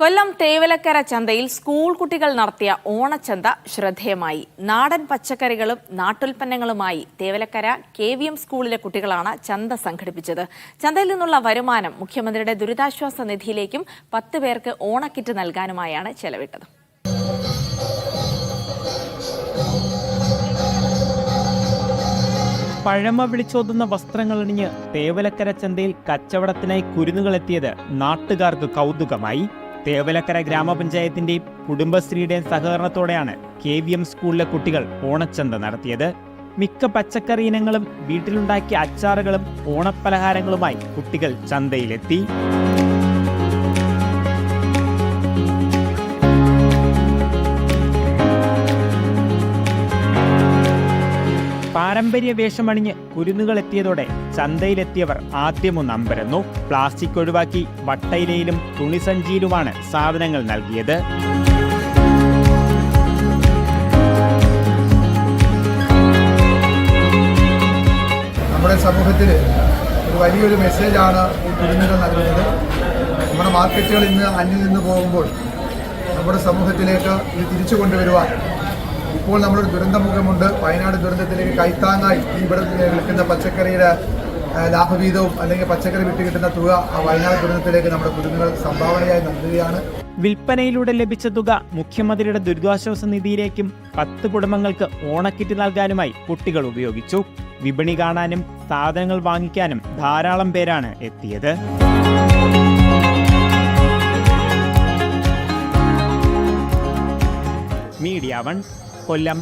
കൊല്ലം തേവലക്കര ചന്തയിൽ സ്കൂൾ കുട്ടികൾ നടത്തിയ ഓണച്ചന്ത ശ്രദ്ധേയമായി. നാടൻ പച്ചക്കറികളും നാട്ടുൽപ്പന്നങ്ങളുമായി തേവലക്കര കെ വി എം സ്കൂളിലെ കുട്ടികളാണ് ചന്ത സംഘടിപ്പിച്ചത്. ചന്തയിൽ നിന്നുള്ള വരുമാനം മുഖ്യമന്ത്രിയുടെ ദുരിതാശ്വാസ നിധിയിലേക്കും പത്ത് പേർക്ക് ഓണക്കിറ്റ് നൽകാനുമായാണ് ചെലവിട്ടത്. പഴമ വിളിച്ചോതുന്ന വസ്ത്രങ്ങളണിഞ്ഞ് തേവലക്കര ചന്തയിൽ കച്ചവടത്തിനായി കുരുന്നുകളെത്തിയത് നാട്ടുകാർക്ക് കൗതുകമായി. തേവലക്കര ഗ്രാമപഞ്ചായത്തിന്റെയും കുടുംബശ്രീയുടെയും സഹകരണത്തോടെയാണ് കെ വി എം സ്കൂളിലെ കുട്ടികൾ ഓണച്ചന്ത നടത്തിയത്. മിക്ക പച്ചക്കറി ഇനങ്ങളും വീട്ടിലുണ്ടാക്കിയ അച്ചാറുകളും ഓണപ്പലഹാരങ്ങളുമായി കുട്ടികൾ ചന്തയിലെത്തി. പാരമ്പര്യ വേഷമണിഞ്ഞ് കുരുന്നുകൾ എത്തിയതോടെ ചന്തയിലെത്തിയവർ ആദ്യമൊന്ന് അമ്പരന്നു. പ്ലാസ്റ്റിക് ഒഴിവാക്കി വട്ടയിലയിലും തുണിസഞ്ചിയിലുമാണ് സാധനങ്ങൾ നൽകിയത്. നമ്മുടെ സമൂഹത്തിൽ ഒരു വലിയൊരു മെസ്സേജാണ് കുരുന്നുകൾ നൽകുന്നത്. നമ്മുടെ മാർക്കറ്റുകളിൽ നിന്ന് അന്യം നിന്ന് പോകുമ്പോൾ നമ്മുടെ സമൂഹത്തിലേക്ക് ഇത് തിരിച്ചു കൊണ്ടുവരുവാൻ ഇപ്പോൾ നമ്മളൊരു ദുരന്തമുഖമുണ്ട്. വയനാട് ദുരന്തത്തിലേക്ക് കൈത്താങ്ങായി ഈ ഇവിടെ വിൽക്കുന്ന പച്ചക്കറിയുടെ ലാഭവീതവും അല്ലെങ്കിൽ പച്ചക്കറി വിട്ട് കിട്ടുന്ന തുക ആ വയനാട് ദുരന്തത്തിലേക്ക് നമ്മുടെ കുരുന്നുകൾ സംഭാവനയായി നൽകുകയാണ്. വിൽപ്പനയിലൂടെ ലഭിച്ച തുക മുഖ്യമന്ത്രിയുടെ ദുരിതാശ്വാസ നിധിയിലേക്കും പത്ത് കുടുംബങ്ങൾക്ക് ഓണക്കിറ്റ് നൽകാനുമായി കുട്ടികൾ ഉപയോഗിച്ചു. വിപണി കാണാനും സാധനങ്ങൾ വാങ്ങിക്കാനും ധാരാളം പേരാണ് എത്തിയത്. Media One Kollam.